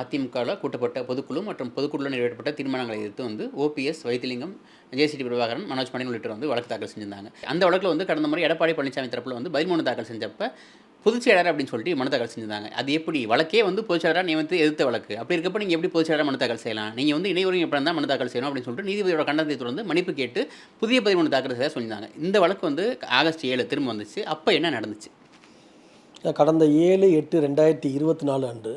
அதிமுகவில் கூட்டப்பட்ட பொதுக்குழு மற்றும் பொதுக்குழுவில் நிறைவேற்றப்பட்ட தீர்மானங்களை எதிர்த்து வந்து ஓபிஎஸ் வைத்திலிங்கம் ஜேசிடி பிரபாகரன் மனோஜ் பாண்டியன் உள்ளிட்டோர் வந்து வழக்கு தாக்கல் செஞ்சிருந்தாங்க. அந்த வழக்கில் வந்து கடந்த முறை எடப்பாடி பழனிசாமி தரப்பில் வந்து பதில் மனு தாக்கல் செஞ்சப்ப பொதுச்செயலாளர் அப்படின்னு சொல்லிட்டு மனு தாக்கல் செஞ்சிருந்தாங்க. அது எப்படி? வழக்கே வந்து பொதுச்செயலாளராக நியமித்து எதிர்த்த வழக்கு. அப்படி இருக்கப்போ நீங்கள் எப்படி பொதுச்செயலாளர் மனு தாக்கல் செய்யலாம்? நீங்கள் வந்து இணையவரையும் எப்படி இருந்தால் மனு தாக்கல் செய்யணும் அப்படின்னு சொல்லிட்டு நீதிபதியோட கண்டனத்தை தொடர்ந்து மன்னிப்பு கேட்டு புதிய பதிவு மனு தாக்கல் செய்ய சொல்லியிருந்தாங்க இந்த வழக்கு வந்து ஆகஸ்ட் ஏழு திரும்ப வந்துச்சு. அப்போ என்ன நடந்துச்சு? கடந்த ஏழு எட்டு ரெண்டாயிரத்தி இருபத்தி நாலு அன்று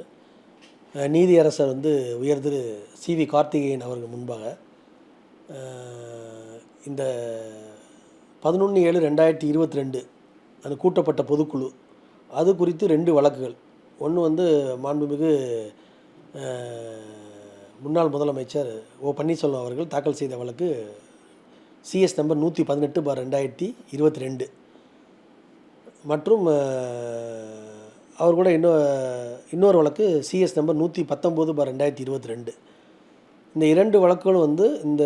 நீதியரசர் வந்து உயர் திரு சி வி கார்த்திகேயன் அவர்கள் முன்பாக இந்த பதினொன்று ஏழு ரெண்டாயிரத்தி இருபத்தி ரெண்டு அது கூட்டப்பட்ட பொதுக்குழு. அது குறித்து ரெண்டு வழக்குகள். ஒன்று வந்து மாண்புமிகு முன்னாள் முதலமைச்சர் ஓ பன்னீர்செல்வம் அவர்கள் தாக்கல் செய்த வழக்கு சிஎஸ் நம்பர் நூற்றி பதினெட்டு பார் ரெண்டாயிரத்தி இருபத்தி ரெண்டு மற்றும் அவர் கூட இன்னும் இன்னொரு வழக்கு சிஎஸ் நம்பர் நூற்றி பத்தொம்போது பார் ரெண்டாயிரத்தி இருபத்தி ரெண்டு. இந்த இரண்டு வழக்குகளும் வந்து இந்த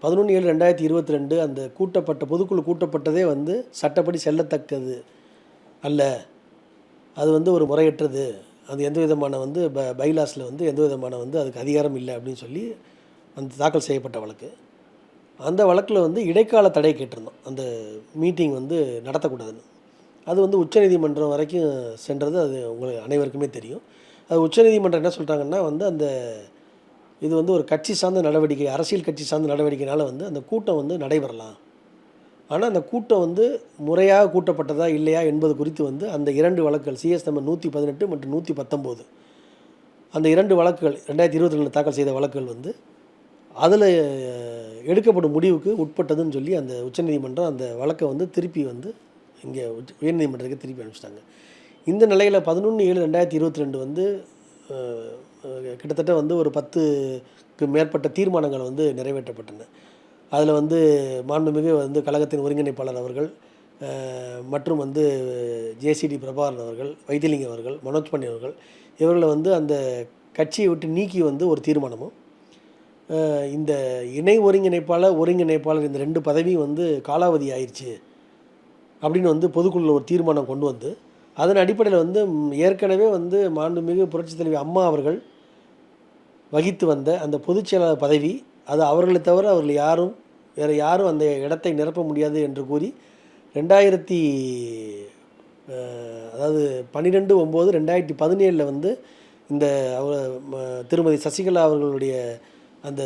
பதினொன்று ஏழு ரெண்டாயிரத்தி இருபத்தி ரெண்டு அந்த கூட்டப்பட்ட பொதுக்குழு கூட்டப்பட்டதே வந்து சட்டப்படி செல்லத்தக்கது அல்ல. அது வந்து ஒரு முறையற்றது. அது எந்த விதமான வந்து ப பைலாஸில் வந்து எந்த விதமான வந்து அதுக்கு அதிகாரம் இல்லை அப்படின்னு சொல்லி அந்த தாக்கல் செய்யப்பட்ட வழக்கு. அந்த வழக்கில் வந்து இடைக்கால தடை கேட்டிருந்தோம். அந்த மீட்டிங் வந்து நடத்தக்கூடாதுன்னு. அது வந்து உச்சநீதிமன்றம் வரைக்கும் சென்றது அது உங்களுக்கு அனைவருக்குமே தெரியும். அது உச்சநீதிமன்றம் என்ன சொல்கிறாங்கன்னா வந்து அந்த இது வந்து ஒரு கட்சி சார்ந்த நடவடிக்கை அரசியல் கட்சி சார்ந்த நடவடிக்கைனால வந்து அந்த கூட்டம் வந்து நடைபெறலாம். ஆனால் அந்த கூட்டம் வந்து முறையாக கூட்டப்பட்டதா இல்லையா என்பது குறித்து வந்து அந்த இரண்டு வழக்குகள் சிஎஸ் நம்பர் நூற்றி பதினெட்டு மற்றும் நூற்றி பத்தொம்போது. அந்த இரண்டு வழக்குகள் ரெண்டாயிரத்தி இருபத்தி ரெண்டு தாக்கல் செய்த வழக்குகள் வந்து அதில் எடுக்கப்படும் முடிவுக்கு உட்பட்டதுன்னு சொல்லி அந்த உச்சநீதிமன்றம் அந்த வழக்கை வந்து திருப்பி வந்து இங்கே உயர்நீதிமன்றத்துக்கு திருப்பி அனுப்பிச்சிட்டாங்க. இந்த நிலையில் பதினொன்று ஏழு ரெண்டாயிரத்தி இருபத்தி ரெண்டு வந்து கிட்டத்தட்ட வந்து ஒரு பத்துக்கு மேற்பட்ட தீர்மானங்கள் வந்து நிறைவேற்றப்பட்டன. அதில் வந்து மாண்புமிகு வந்து கழகத்தின் ஒருங்கிணைப்பாளர் அவர்கள் மற்றும் வந்து ஜேசிடி பிரபாகரன் அவர்கள் வைத்தியலிங்கம் அவர்கள் மனோஜ் பாண்டி அவர்கள் இவர்களை வந்து அந்த கட்சியை விட்டு நீக்கி வந்து ஒரு தீர்மானமும். இந்த இணை ஒருங்கிணைப்பாளர் ஒருங்கிணைப்பாளர் இந்த ரெண்டு பதவியும் வந்து காலாவதி ஆயிடுச்சு அப்படின்னு வந்து பொதுக்குழுவில் ஒரு தீர்மானம் கொண்டு வந்து அதன் அடிப்படையில் வந்து ஏற்கனவே வந்து மாண்புமிகு புரட்சித் தலைவி அம்மா அவர்கள் வகித்து வந்த அந்த பொதுச் செயலாளர் பதவி அது அவர்களை தவிர அவர்கள் யாரும் வேறு யாரும் அந்த இடத்தை நிரப்ப முடியாது என்று கூறி ரெண்டாயிரத்தி அதாவது பன்னிரெண்டு ஒம்பது ரெண்டாயிரத்தி பதினேழில் வந்து இந்த அவர் திருமதி சசிகலா அவர்களுடைய அந்த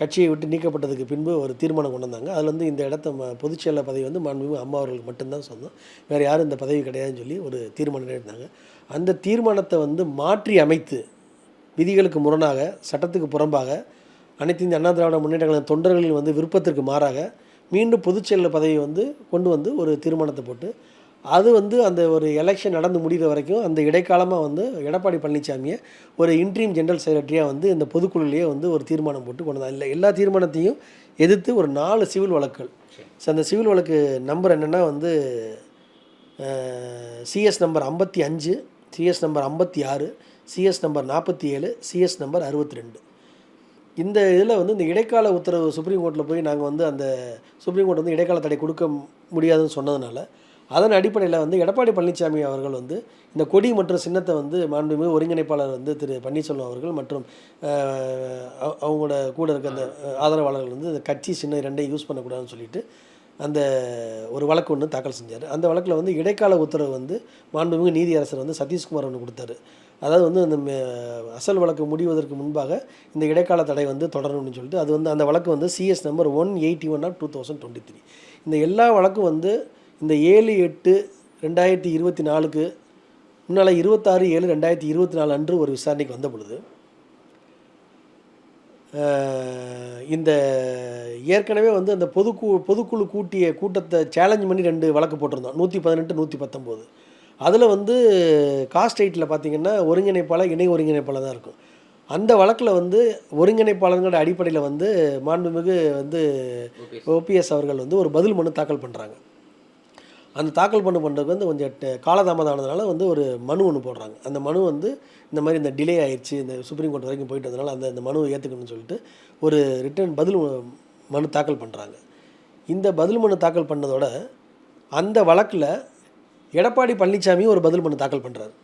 கட்சியை விட்டு நீக்கப்பட்டதுக்கு பின்பு ஒரு தீர்மானம் கொண்டு வந்தாங்க. அதில் வந்து இந்த இடத்த ம பொதுச் பதவி வந்து மாண்புமிகு அம்மா அவர்களுக்கு மட்டும்தான் சொந்தம் வேறு யாரும் இந்த பதவி கிடையாதுன்னு சொல்லி ஒரு தீர்மானம் எடுத்தாங்க. அந்த தீர்மானத்தை வந்து மாற்றி அமைத்து விதிகளுக்கு முரணாக சட்டத்துக்கு புறம்பாக அனைத்து இந்த அண்ணா திராவிட முன்னேற்றங்களின் தொண்டர்களின் வந்து விருப்பத்திற்கு மாறாக மீண்டும் பொதுச் செயலர் பதவியை வந்து கொண்டு வந்து ஒரு தீர்மானத்தை போட்டு அது வந்து அந்த ஒரு எலெக்ஷன் நடந்து முடிகிற வரைக்கும் அந்த இடைக்காலமாக வந்து எடப்பாடி பழனிசாமியை ஒரு இன்ட்ரீம் ஜெனரல் செக்ரட்டரியாக வந்து இந்த பொதுக்குழுலேயே வந்து ஒரு தீர்மானம் போட்டு கொண்டு இல்லை எல்லா தீர்மானத்தையும் எதிர்த்து ஒரு நாலு சிவில் வழக்குகள். ஸோ அந்த சிவில் வழக்கு நம்பர் என்னென்னா வந்து சிஎஸ் நம்பர் ஐம்பத்தி அஞ்சு சிஎஸ் நம்பர் ஐம்பத்தி ஆறு சிஎஸ் நம்பர் நாற்பத்தி ஏழு சிஎஸ் நம்பர் அறுபத்தி ரெண்டு. இந்த இதில் வந்து இந்த இடைக்கால உத்தரவு சுப்ரீம் கோர்ட்டில் போய் நாங்கள் வந்து அந்த சுப்ரீம் கோர்ட் வந்து இடைக்கால தடை கொடுக்க முடியாதுன்னு சொன்னதுனால அதன் அடிப்படையில் வந்து எடப்பாடி பழனிசாமி அவர்கள் வந்து இந்த கொடி மற்றும் சின்னத்தை வந்து மாண்புமிகு ஒருங்கிணைப்பாளர் வந்து திரு பன்னீர்செல்வம் அவர்கள் மற்றும் அவங்களோட கூட இருக்க அந்த ஆதரவாளர்கள் வந்து இந்த கட்சி சின்ன ரெண்டையும் யூஸ் பண்ணக்கூடாதுன்னு சொல்லிட்டு அந்த ஒரு வழக்கு ஒன்று தாக்கல் செஞ்சார். அந்த வழக்கில் வந்து இடைக்கால உத்தரவு வந்து மாண்புமிகு நீதியரசர் வந்து சதீஷ்குமார் ஒன்று கொடுத்தாரு. அதாவது வந்து அந்த அசல் வழக்கு முடிவதற்கு முன்பாக இந்த இடைக்கால தடை வந்து தொடரணும்னு சொல்லிட்டு அது வந்து அந்த வழக்கு வந்து CS number one eighty one of two thousand twenty three இந்த எல்லா வழக்கும் வந்து இந்த ஏழு எட்டு ரெண்டாயிரத்தி இருபத்தி நாலுக்கு முன்னால் இருபத்தாறு ஏழு ரெண்டாயிரத்தி இருபத்தி நாலு அன்று ஒரு விசாரணைக்கு வந்த பொழுது இந்த ஏற்கனவே வந்து அந்த பொதுக்கு பொதுக்குழு கூட்டிய கூட்டத்தை சேலஞ்ச் பண்ணி ரெண்டு வழக்கு போட்டிருந்தோம். நூற்றி பதினெட்டு நூற்றி பத்தொம்போது. அதில் வந்து காஸ்ட் ரைட்டில் பார்த்தீங்கன்னா ஒருங்கிணைப்பாளர் இணை ஒருங்கிணைப்பாளர் தான் இருக்கும். அந்த வழக்கில் வந்து ஒருங்கிணைப்பாளர்களோட அடிப்படையில் வந்து மாண்புமிகு வந்து ஓபிஎஸ். அவர்கள் வந்து ஒரு பதில் மனு தாக்கல் பண்ணுறாங்க அந்த தாக்கல் பண்ண பண்ணுறதுக்கு வந்து கொஞ்சம் காலதாமதம் ஆனதுனால வந்து ஒரு மனு ஒன்று போடுறாங்க. அந்த மனு வந்து இந்த மாதிரி இந்த டிலே ஆயிடுச்சு இந்த சுப்ரீம் கோர்ட் வரைக்கும் போயிட்டு அதனால் அந்த இந்த மனுவை ஏற்றுக்கணும்னு சொல்லிட்டு ஒரு ரிட்டர்ன் பதில் மனு தாக்கல் பண்ணுறாங்க இந்த பதில் மனு தாக்கல் பண்ணதோட அந்த வழக்கில் எடப்பாடி பழனிசாமியும் ஒரு பதில் மனு தாக்கல் பண்ணுறாரு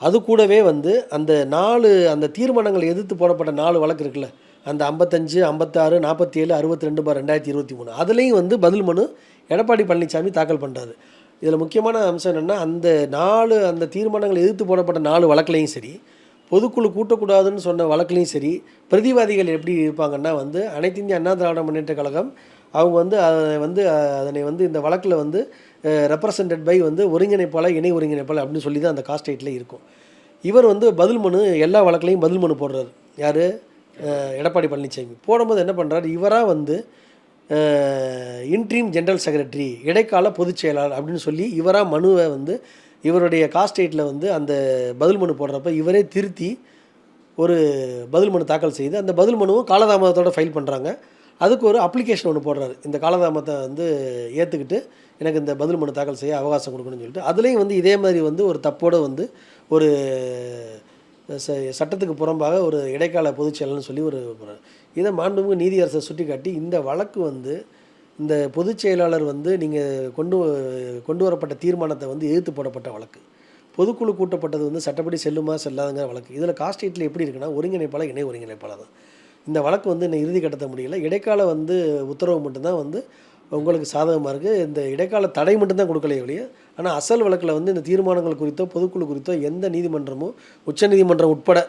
அது கூடவே வந்து அந்த நாலு அந்த தீர்மானங்கள் எதிர்த்து போடப்பட்ட நாலு வழக்கு இருக்குல்ல அந்த ஐம்பத்தஞ்சு ஐம்பத்தாறு நாற்பத்தி ஏழு அறுபத்தி ரெண்டு பார் ரெண்டாயிரத்தி இருபத்தி மூணு. அதுலேயும் வந்து பதில் மனு எடப்பாடி பழனிசாமி தாக்கல் பண்ணுறாரு இதில் முக்கியமான அம்சம் என்னென்னா அந்த நாலு அந்த தீர்மானங்கள் எதிர்த்து போடப்பட்ட நாலு வழக்குலையும் சரி பொதுக்குழு கூட்டக்கூடாதுன்னு சொன்ன வழக்குலையும் சரி பிரதிவாதிகள் எப்படி இருப்பாங்கன்னா வந்து அனைத்து இந்திய அண்ணா திராவிட முன்னேற்ற கழகம் அவங்க வந்து அதை வந்து அதனை வந்து இந்த வழக்கில் வந்து ரெப்ரசன்டட் பை வந்து ஒருங்கிணைப்பாளர் இணை ஒருங்கிணைப்பாளர் அப்படின்னு சொல்லி தான் அந்த காஸ்டேட்டில் இருக்கும். இவர் வந்து பதில் மனு எல்லா வழக்குலையும் பதில் மனு போடுறாரு. யார்? எடப்பாடி பழனிசாமி. போடும்போது என்ன பண்ணுறாரு இவராக வந்து இன்ட்ரீம் ஜென்ரல் செக்ரட்டரி இடைக்கால பொதுச் செயலாளர் அப்படின்னு சொல்லி இவராக மனுவை வந்து இவருடைய காஸ்டேட்டில் வந்து அந்த பதில் மனு போடுறப்ப இவரே திருத்தி ஒரு பதில் மனு தாக்கல் செய்து அந்த பதில் மனுவும் காலதாமதத்தோடு ஃபைல் பண்ணுறாங்க அதுக்கு ஒரு அப்ளிகேஷன் ஒன்று போடுறாரு. இந்த காலதாமதத்தை வந்து ஏற்றுக்கிட்டு எனக்கு இந்த பதில் மனு தாக்கல் செய்ய அவகாசம் கொடுக்கணும்னு சொல்லிட்டு அதுலேயும் வந்து இதே மாதிரி வந்து ஒரு தப்போடு வந்து ஒரு சட்டத்துக்கு புறம்பாக ஒரு இடைக்கால பொதுச்செயலர்னு சொல்லி ஒரு இதை மாண்புமிகு நீதியரசை சுட்டி காட்டி இந்த வழக்கு வந்து இந்த பொதுச் செயலாளர் வந்து நீங்கள் கொண்டு வ- கொண்டு வரப்பட்ட தீர்மானத்தை வந்து எதிர்த்து போடப்பட்ட வழக்கு. பொதுக்குழு கூட்டப்பட்டது வந்து சட்டப்படி செல்லுமா செல்லாதுங்கிற வழக்கு. இதில் காஸ்டேட்டில் எப்படி இருக்குன்னா ஒருங்கிணைப்பாளர் இணை ஒருங்கிணைப்பாளர் தான். இந்த வழக்கு வந்து இன்னும் இறுதி கட்டத்த முடியல. இடைக்கால வந்து உத்தரவு மட்டும்தான் வந்து உங்களுக்கு சாதகமாக இருக்குது இந்த இடைக்கால தடை மட்டும்தான் கொடுக்கலையே ஒழிய ஆனால் அசல் வழக்கில் வந்து இந்த தீர்மானங்கள் குறித்தோ பொதுக்குழு குறித்தோ எந்த நீதிமன்றமும் உச்சநீதிமன்றம் உட்பட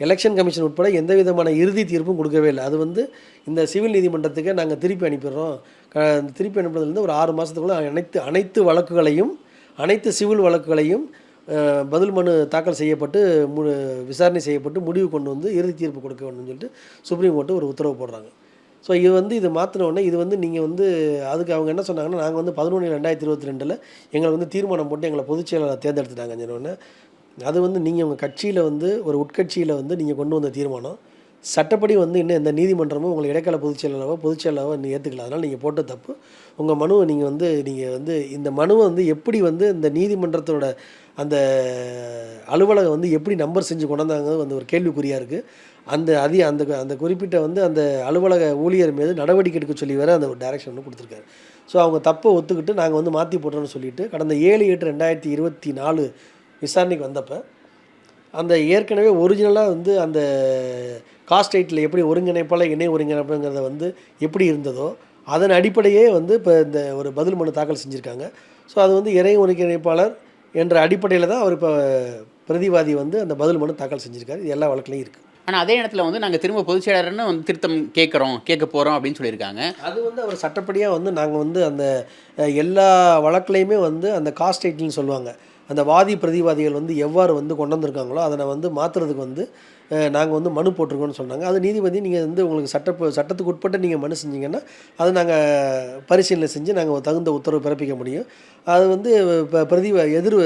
எலெக்ஷன் கமிஷன் உட்பட எந்த விதமான இறுதி தீர்ப்பும் கொடுக்கவே இல்லை. அது வந்து இந்த சிவில் நீதிமன்றத்துக்கு நாங்கள் திருப்பி அனுப்பிடுறோம். க திருப்பி அனுப்புறதுலேருந்து ஒரு ஆறு மாதத்துக்குள்ளே அனைத்து அனைத்து வழக்குகளையும் அனைத்து சிவில் வழக்குகளையும் பதில் மனு தாக்கல் செய்யப்பட்டு மு விசாரணை செய்யப்பட்டு முடிவு கொண்டு வந்து இறுதி தீர்ப்பு கொடுக்க வேண்டும்னு சொல்லிட்டு சுப்ரீம் கோர்ட்டு ஒரு உத்தரவு போடுறாங்க. ஸோ இது வந்து இது மாற்றினோடனே இது வந்து நீங்கள் வந்து அதுக்கு அவங்க என்ன சொன்னாங்கன்னா நாங்கள் வந்து பதினொன்று ரெண்டாயிரத்தி இருபத்தி ரெண்டில் எங்களை வந்து தீர்மானம் போட்டு எங்களை பொதுச் செயலாளர் தேர்ந்தெடுத்துட்டாங்க சொன்னோடனே அது வந்து நீங்கள் உங்கள் கட்சியில் வந்து ஒரு உட்கட்சியில் வந்து நீங்கள் கொண்டு வந்த தீர்மானம். சட்டப்படி வந்து இன்னும் எந்த நீதிமன்றமும் உங்களை இடைக்கால பொதுச் செயலாளரோ பொதுச் செயலாளரோ நீங்கள் ஏற்றுக்கல அதனால் நீங்கள் போட்ட தப்பு. உங்கள் மனுவை நீங்கள் வந்து நீங்கள் வந்து இந்த மனுவை வந்து எப்படி வந்து இந்த நீதிமன்றத்தோட அந்த அலுவலகம் வந்து எப்படி நம்பர் செஞ்சு கொண்டாந்தாங்க வந்து ஒரு கேள்விக்குறியாக இருக்குது அந்த அதி அந்த அந்த குறிப்பிட்ட வந்து அந்த அலுவலக ஊழியர் மீது நடவடிக்கை எடுக்க சொல்லி வர அந்த ஒரு டைரக்ஷன் வந்து கொடுத்துருக்காரு. ஸோ அவங்க தப்பை ஒத்துக்கிட்டு நாங்கள் வந்து மாற்றி போட்டோம்னு சொல்லிட்டு கடந்த ஏழு எட்டு ரெண்டாயிரத்தி இருபத்தி நாலு விசாரணைக்கு வந்தப்போ அந்த ஏற்கனவே ஒரிஜினலாக வந்து அந்த காஸ்ட் ஐட்டில் எப்படி ஒருங்கிணைப்பாளர் இணை ஒருங்கிணைப்புங்கிறத வந்து எப்படி இருந்ததோ அதன் அடிப்படையே வந்து இப்போ இந்த ஒரு பதில் மனு தாக்கல் செஞ்சுருக்காங்க. ஸோ அது வந்து இணை ஒருங்கிணைப்பாளர் என்ற அடிப்படையில் தான் அவர் இப்போ பிரதிவாதி வந்து அந்த பதில் மனு தாக்கல் செஞ்சுருக்காரு. இது எல்லா வழக்குலையும் இருக்குது ஆனால் அதே நேரத்தில் வந்து நாங்கள் திரும்ப பொதுச் செயலாளர்னு வந்து திருத்தம் கேட்குறோம் கேட்க போகிறோம் அப்படின்னு சொல்லியிருக்காங்க. அது வந்து அவர் சட்டப்படியாக வந்து நாங்கள் வந்து அந்த எல்லா வழக்குலையுமே வந்து அந்த காஸ்டேட்னு சொல்லுவாங்க. அந்த வாதி பிரதிவாதிகள் வந்து எவ்வாறு வந்து கொண்டு வந்திருக்காங்களோ அதனை வந்து மாற்றுறதுக்கு வந்து நாங்கள் வந்து மனு போட்டிருக்கோன்னு சொன்னாங்க. அது நீதிபதி நீங்கள் வந்து உங்களுக்கு சட்ட சட்டத்துக்கு உட்பட்டு நீங்கள் மனு செஞ்சீங்கன்னா அது நாங்கள் பரிசீலனை செஞ்சு நாங்கள் தகுந்த உத்தரவு பிறப்பிக்க முடியும். அது வந்து இப்போ பிரதி எதிர்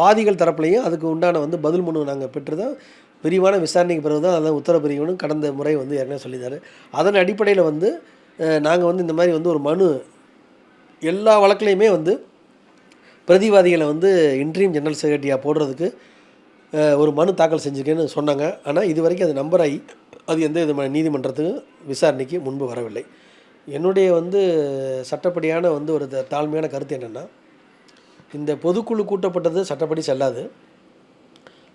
வாதிகள் தரப்புலையும் அதுக்கு உண்டான வந்து பதில் மனு நாங்கள் பெற்று தான் விரிவான விசாரணைக்கு பிறகு தான் அதான் உத்தரவு பிரிக்கணும் கடந்த முறை வந்து ஏற்கனவே சொல்லியிருந்தார் அதன் அடிப்படையில் வந்து நாங்கள் வந்து இந்த மாதிரி வந்து ஒரு மனு எல்லா வழக்குலையுமே வந்து பிரதிவாதிகளை வந்து இன்ட்ரீம் ஜெனரல் செக்ரட்டரியாக போடுறதுக்கு ஒரு மனு தாக்கல் செஞ்சுருக்கேன்னு சொன்னாங்க. ஆனால் இது வரைக்கும் அது நம்பர் ஆகி அது எந்த விதமான நீதிமன்றத்துக்கும் விசாரணைக்கு முன்பு வரவில்லை. என்னுடைய வந்து சட்டப்படியான வந்து ஒரு த- தாழ்மையான கருத்து என்னென்னா இந்த பொதுக்குழு கூட்டப்பட்டது சட்டப்படி செல்லாது.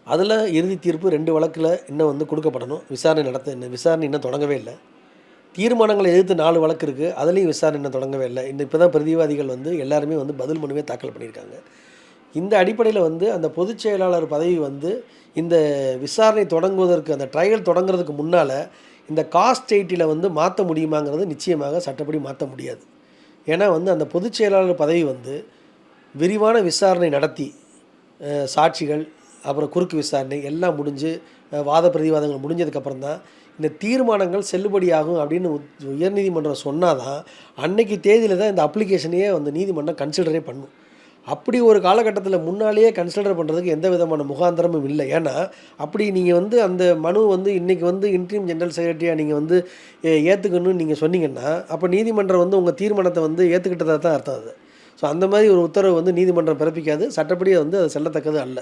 அதில் இறுதி தீர்ப்பு ரெண்டு வழக்கில் இன்னும் வந்து கொடுக்கப்படணும். விசாரணை நடத்த இந்த விசாரணை இன்னும் தொடங்கவே இல்லை. தீர்மானங்களை எதிர்த்து நாலு வழக்கு இருக்குது அதுலேயும் விசாரணை இன்னும் தொடங்கவே இல்லை. இந்த இப்போ தான் பிரதிவாதிகள் வந்து எல்லாருமே வந்து பதில் மனுவே தாக்கல் பண்ணியிருக்காங்க. இந்த அடிப்படையில் வந்து அந்த பொதுச் செயலாளர் பதவி வந்து இந்த விசாரணை தொடங்குவதற்கு அந்த ட்ரையல் தொடங்குறதுக்கு முன்னால் இந்த காஸ்ட் எயிட்டியில் வந்து மாற்ற முடியுமாங்கிறது நிச்சயமாக சட்டப்படி மாற்ற முடியாது. ஏன்னா வந்து அந்த பொதுச் செயலாளர் பதவி வந்து விரிவான விசாரணை நடத்தி சாட்சிகள் அப்புறம் குறுக்கு விசாரணை எல்லாம் முடிஞ்சு வாத பிரதிவாதங்கள் முடிஞ்சதுக்கப்புறம் தான் இந்த தீர்மானங்கள் செல்லுபடியாகும் அப்படின்னு உத்- உயர்நீதிமன்றம் சொன்னாதான் அன்னைக்கு தேதியில் தான் இந்த அப்ளிகேஷனையே வந்து நீதிமன்றம் கன்சிடரே பண்ணும். அப்படி ஒரு காலகட்டத்தில் முன்னாலேயே கன்சிடர் பண்ணுறதுக்கு எந்த விதமான முகாந்திரமும் இல்லை. ஏன்னா அப்படி நீங்கள் வந்து அந்த மனு வந்து இன்றைக்கி வந்து இன்ட்ரீம் ஜெனரல் செக்ரட்டரியாக நீங்கள் வந்து ஏ- ஏற்றுக்கணும்னு நீங்கள் சொன்னீங்கன்னா அப்போ நீதிமன்றம் வந்து உங்கள் தீர்மானத்தை வந்து ஏற்றுக்கிட்டதாக தான் அர்த்தம் அது. ஸோ அந்த மாதிரி ஒரு உத்தரவு வந்து நீதிமன்றம் பிறப்பிக்காது. சட்டப்படி வந்து அது செல்லத்தக்கது அல்ல.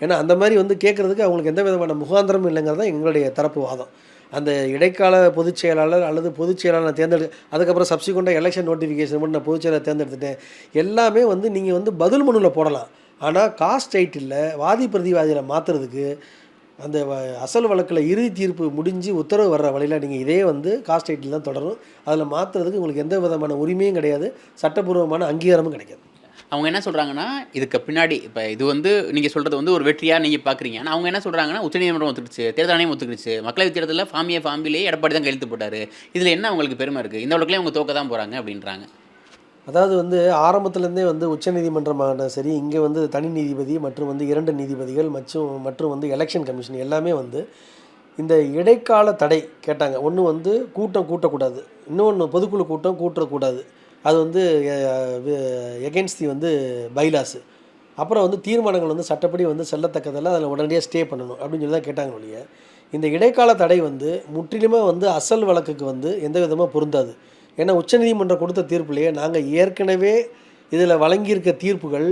ஏன்னா அந்த மாதிரி வந்து கேட்குறதுக்கு அவங்களுக்கு எந்த விதமான முகாந்திரமும் இல்லைங்கிறது தான் எங்களுடைய தரப்பு வாதம். அந்த இடைக்கால பொதுச் செயலாளர் அல்லது பொதுச் செயலாளர் தேர்ந்தெடு அதுக்கப்புறம் சப்சிக்வெண்ட்டாக எலெக்ஷன் நோட்டிஃபிகேஷன் மட்டும் நான் பொதுச் செயலாளர் தேர்ந்தெடுத்துட்டேன். எல்லாமே வந்து நீங்கள் வந்து பதில் மனுவில் போடலாம். ஆனால் காஸ்ட் டைட்டில் வாதி பிரதிவாதியில் மாற்றுறதுக்கு அந்த வ- அசல் வழக்கில் இறுதி தீர்ப்பு முடிஞ்சு உத்தரவு வர்ற வழியில் நீங்கள் இதே வந்து காஸ்ட் ரைட்டில் தான் தொடரும் அதில் மாற்றுறதுக்கு உங்களுக்கு எந்த விதமான உரிமையும் கிடையாது. சட்டப்பூர்வமான அங்கீகாரமும் கிடைக்காது. அவங்க என்ன சொல்கிறாங்கன்னா இதுக்கு பின்னாடி இப்போ இது வந்து நீங்கள் சொல்கிறது வந்து ஒரு வெற்றியாக நீங்கள் பார்க்குறீங்க ஆனால் அவங்க என்ன சொல்கிறாங்கன்னா உச்சநீதிமன்றம் ஒத்துக்கிடுச்சு தேர்தல் ஆணையம் ஒத்துக்கிடுச்சு. மக்களவைத் தேர்தலில் ஃபாமியை ஃபாம்பிலேயே எடப்பாடி தான் கையெழுத்து போட்டார். இதில் என்ன அவங்களுக்கு பெருமை இருக்குது இந்த அளவுக்குலேயே அவங்க தோக்க தான் போகிறாங்க அப்படின்றாங்க. அதாவது வந்து ஆரம்பத்துலேருந்தே வந்து உச்சநீதிமன்றமான சரி இங்கே வந்து தனி நீதிபதி மற்றும் வந்து இரண்டு நீதிபதிகள் மற்றும் மற்றும் வந்து எலெக்ஷன் கமிஷன் எல்லாமே வந்து இந்த இடைக்கால தடை கேட்டாங்க. ஒன்று வந்து கூட்டம் கூட்டக்கூடாது. இன்னொன்று பொதுக்குழு கூட்டம் கூட்டக்கூடாது. அது வந்து எகென்ஸ்ட் தி வந்து பைலாஸு அப்புறம் வந்து தீர்மானங்கள் வந்து சட்டப்படி வந்து செல்லத்தக்கதெல்லாம் அதில் உடனடியாக ஸ்டே பண்ணணும் அப்படின்னு சொல்லி தான் கேட்டாங்க ஒழிய இந்த இடைக்கால தடை வந்து முற்றிலுமாக வந்து அசல் வழக்குக்கு வந்து எந்த விதமாக பொருந்தாது. ஏன்னா உச்சநீதிமன்றம் கொடுத்த தீர்ப்புலேயே நாங்கள் ஏற்கனவே இதில் வழங்கியிருக்க தீர்ப்புகள்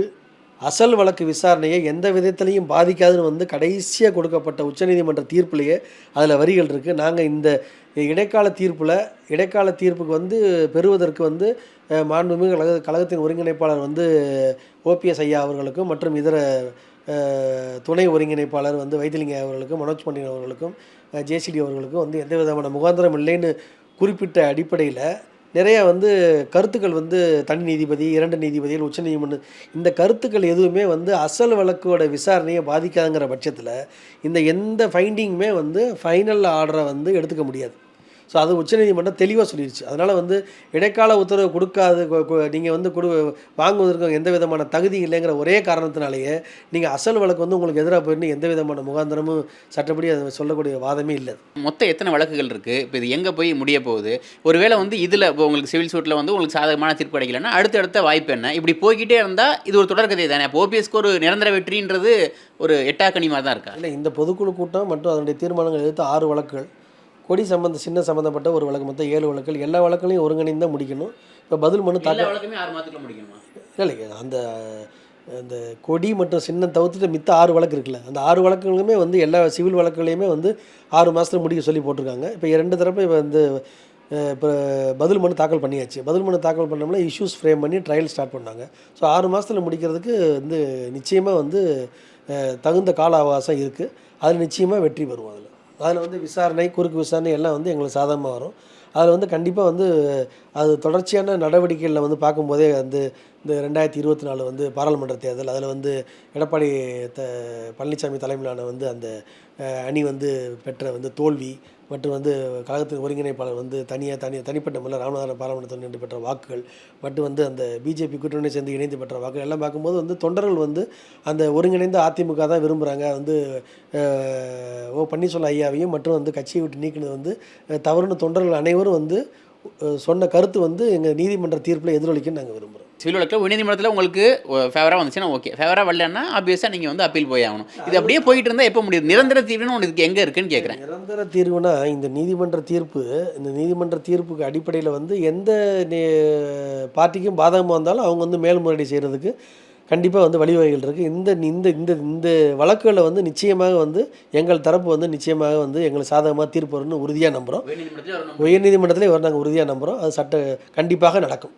அசல் வழக்கு விசாரணையை எந்த விதத்திலையும் பாதிக்காதுன்னு வந்து கடைசியாக கொடுக்கப்பட்ட உச்சநீதிமன்ற தீர்ப்புலேயே அதில் வரிகள் இருக்குது நாங்கள் இந்த இடைக்கால தீர்ப்பில் இடைக்கால தீர்ப்புக்கு வந்து பெறுவதற்கு வந்து மாண்புமிகு கழக கழகத்தின் ஒருங்கிணைப்பாளர் வந்து ஓபிஎஸ் ஐயா அவர்களுக்கும் மற்றும் இதர துணை ஒருங்கிணைப்பாளர் வந்து வைத்திலிங்க அவர்களுக்கும் மனோஜ் பண்டின் அவர்களுக்கும் ஜேசிடி அவர்களுக்கும் வந்து எந்த விதமான முகாந்திரம் இல்லைன்னு குறிப்பிட்ட அடிப்படையில் நிறைய வந்து கருத்துக்கள் வந்து தனி நீதிபதி இரண்டு நீதிபதிகள் உச்சநீதிமன்றம் இந்த கருத்துக்கள் எதுவுமே வந்து அசல் வழக்கோட விசாரணையை பாதிக்காதுங்கிற பட்சத்தில் இந்த எந்த ஃபைண்டிங்குமே வந்து ஃபைனல் ஆர்டரை வந்து எடுத்துக்க முடியாது. ஸோ அது உச்சநீதிமன்றம் தெளிவாக சொல்லிடுச்சு அதனால் வந்து இடைக்கால உத்தரவு கொடுக்காது நீங்கள் வந்து கொடு வாங்குவதற்கு எந்த விதமான தகுதி இல்லைங்கிற ஒரே காரணத்தினாலேயே நீங்கள் அசல் வழக்கு வந்து உங்களுக்கு எதிராக போயிருந்து எந்த விதமான முகாந்திரமும் சட்டப்படி அது சொல்லக்கூடிய வாதமே இல்லை. மொத்தம் எத்தனை வழக்குகள் இருக்குது இப்போ இது எங்கே போய் முடிய போகுது? ஒருவேளை வந்து இதில் இப்போ உங்களுக்கு சிவில் சூட்டில் வந்து உங்களுக்கு சாதகமான தீர்ப்பு கிடைக்கலன்னா அடுத்தடுத்த வாய்ப்பு என்ன? இப்படி போய்கிட்டே இருந்தால் இது ஒரு தொடர்கதை தானே? அப்போ ஓபிஎஸ்க்கு ஒரு நிரந்தர வெற்றின்றது ஒரு எட்டாக்கணி மாதிரி தான் இருக்கா? இல்லை இந்த பொதுக்குழு கூட்டம் மற்றும் அதனுடைய தீர்மானங்கள் எதிர்த்து ஆறு வழக்குகள். கொடி சம்பந்த சின்ன சம்மந்தப்பட்ட ஒரு வழக்கு. மொத்தம் ஏழு வழக்குகள். எல்லா வழக்குலையும் ஒருங்கிணைந்து தான் முடிக்கணும். இப்போ பதில் மனு தாக்கல் வழக்குமே ஆறு மாதத்துக்குள்ள முடிக்கணுமா? இல்லை இல்லை அந்த அந்த கொடி மற்றும் சின்னம் தவிர்த்துட்டு மித்த ஆறு வழக்கு இருக்குல்ல. அந்த ஆறு வழக்குகளுமே வந்து எல்லா சிவில் வழக்குகளையுமே வந்து ஆறு மாதத்தில் முடிக்க சொல்லி போட்டிருக்காங்க. இப்போ இரண்டு தரப்பு இப்போ வந்து இப்போ பதில் மனு தாக்கல் பண்ணியாச்சு. பதில் மனு தாக்கல் பண்ணோம்னா இஷ்யூஸ் ஃப்ரேம் பண்ணி ட்ரையல் ஸ்டார்ட் பண்ணாங்க. ஸோ ஆறு மாதத்தில் முடிக்கிறதுக்கு வந்து நிச்சயமாக வந்து தகுந்த கால அவகாசம் இருக்குது அதில் நிச்சயமாக வெற்றி பெறுவோம் அதில். அதில் வந்து விசாரணை குறுக்கு விசாரணை எல்லாம் வந்து எங்களுக்கு சாதகமாக வரும். அதில் வந்து கண்டிப்பாக வந்து அது தொடர்ச்சியான நடவடிக்கைகளில் வந்து பார்க்கும்போதே வந்து இந்த ரெண்டாயிரத்தி இருபத்தி நாலு வந்து பாராளுமன்ற தேர்தல் அதில் வந்து எடப்பாடி த பழனிசாமி தலைமையிலான வந்து அந்த அணி வந்து பெற்ற வந்து தோல்வி மற்றும் வந்து கழகத்தின் ஒருங்கிணைப்பாளர் வந்து தனியாக தனி தனிப்பட்ட முறையில் ராமநாதபுரம் பாராளுமன்றத்தில் நின்று பெற்ற வாக்குகள் மற்றும் வந்து அந்த பிஜேபி கூட்டணி சேர்ந்து இணைந்து பெற்ற வாக்குகள் எல்லாம் பார்க்கும்போது வந்து தொண்டர்கள் வந்து அந்த ஒருங்கிணைந்த அதிமுக தான் விரும்புகிறாங்க வந்து ஓ பன்னீர்செல்வம் ஐயாவையும் மற்றும் வந்து கட்சியை விட்டு நீக்கினது வந்து தவறுன தவறுன்னு தொண்டர்கள் அனைவரும் வந்து சொன்ன கருத்து வந்து எங்கள் நீதிமன்ற தீர்ப்பில் எதிரொலிக்குன்னு நாங்கள் விரும்புகிறோம் சிவில் வழக்கில் உயர்நீதிமன்றத்தில் உங்களுக்கு ஃபேவராக வந்துச்சுன்னா ஓகே ஃபேவராக வரலன்னா ஆப்வியஸாக நீங்கள் வந்து அப்பீல் போய் ஆகணும். இது அப்படியே போயிட்டு இருந்தால் எப்போ முடியும் நிரந்தர தீர்வுன்னு இதுக்கு எங்கே இருக்குன்னு கேட்குறேன் நிரந்தர தீர்வுனா இந்த நீதிமன்ற தீர்ப்பு இந்த நீதிமன்ற தீர்ப்புக்கு அடிப்படையில் வந்து எந்த பார்ட்டிக்கும் பாதகமாக இருந்தாலும் அவங்க வந்து மேல்முறையீடு செய்கிறதுக்கு கண்டிப்பாக வந்து வழிவகைகள் இருக்குது இந்த இந்த இந்த இந்த வழக்குகளில் வந்து நிச்சயமாக வந்து எங்கள் தரப்பு வந்து நிச்சயமாக வந்து எங்களுக்கு சாதகமாக தீர்ப்பு வரும்னு உறுதியாக நம்புகிறோம் உயர்நீதிமன்றத்தில் நாங்கள் உறுதியாக நம்புகிறோம் அது சட்ட கண்டிப்பாக நடக்கும்.